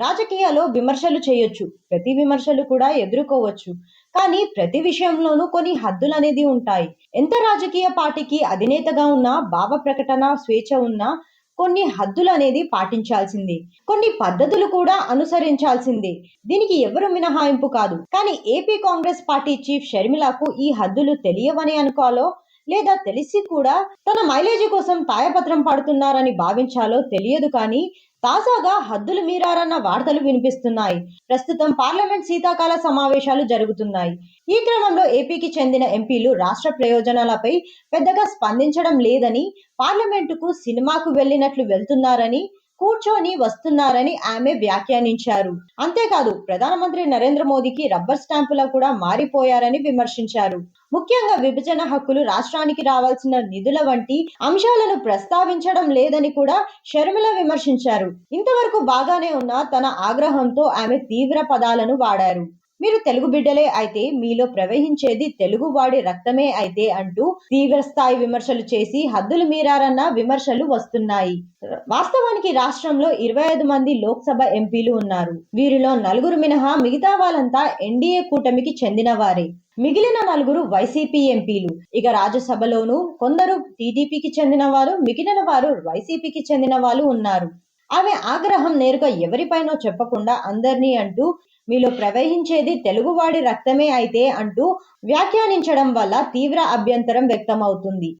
రాజకీయాల్లో విమర్శలు చేయొచ్చు ప్రతి విమర్శలు కూడా ఎదుర్కోవచ్చు. కానీ ప్రతి విషయంలోనూ కొన్ని హద్దులు అనేది ఉంటాయి. ఎంత రాజకీయ పార్టీకి అధినేతగా ఉన్నా భావ ప్రకటన స్వేచ్ఛ ఉన్నా కొన్ని హద్దులు అనేది పాటించాల్సింది. కొన్ని పద్ధతులు కూడా అనుసరించాల్సింది. దీనికి ఎవరు మినహాయింపు కాదు. కానీ ఏపీ కాంగ్రెస్ పార్టీ చీఫ్ షర్మిలకు ఈ హద్దులు తెలియవని అనుకోవాలో లేదా తెలిసి కూడా తన మైలేజీ కోసం తాయపత్రం పడుతున్నారని భావించాలో తెలియదు కానీ తాజాగా హద్దులు మీరారన్న వార్తలు వినిపిస్తున్నాయి. ప్రస్తుతం పార్లమెంట్ శీతాకాల సమావేశాలు జరుగుతున్నాయి. ఈ క్రమంలో ఏపీకి చెందిన ఎంపీలు రాష్ట్ర ప్రయోజనాలపై పెద్దగా స్పందించడం లేదని పార్లమెంటుకు సినిమాకు వెళ్ళినట్లు వెళ్తున్నారని కూర్చొని వస్తున్నారని ఆమె వ్యాఖ్యానించారు. అంతేకాదు ప్రధానమంత్రి నరేంద్ర మోదీకి రబ్బర్ స్టాంపులా కూడా మారిపోయారని విమర్శించారు. ముఖ్యంగా విభజన హక్కులు రాష్ట్రానికి రావాల్సిన నిధుల వంటి అంశాలను ప్రస్తావించడం లేదని కూడా షర్మిల విమర్శించారు. ఇంతవరకు బాగానే ఉన్న తన ఆగ్రహంతో ఆమె తీవ్ర పదాలను వాడారు. మీరు తెలుగు బిడ్డలే అయితే మీలో ప్రవహించేది తెలుగు వాడి రక్తమే అయితే అంటూ తీవ్రస్థాయి విమర్శలు చేసి హద్దులు మీరారన్న విమర్శలు వస్తున్నాయి. వాస్తవానికి రాష్ట్రంలో ఇరవై ఐదు మంది లోక్సభ ఎంపీలు ఉన్నారు. వీరిలో నలుగురు మినహా మిగతా వాళ్ళంతా ఎన్డీఏ కూటమికి చెందిన వారే మిగిలిన నలుగురు వైసీపీ ఎంపీలు. ఇక రాజ్యసభలోనూ కొందరు టీడీపీకి చెందిన వారు మిగిలిన వారు వైసీపీకి చెందిన వాళ్ళు ఉన్నారు. ఆమె ఆగ్రహం నేరుగా ఎవరిపైనో చెప్పకుండా అందరినీ అంటూ మీలో ప్రవహించేది తెలుగువాడి రక్తమే అయితే అంటూ వ్యాఖ్యానించడం వల్ల తీవ్ర అభ్యంతరం వ్యక్తమవుతుంది.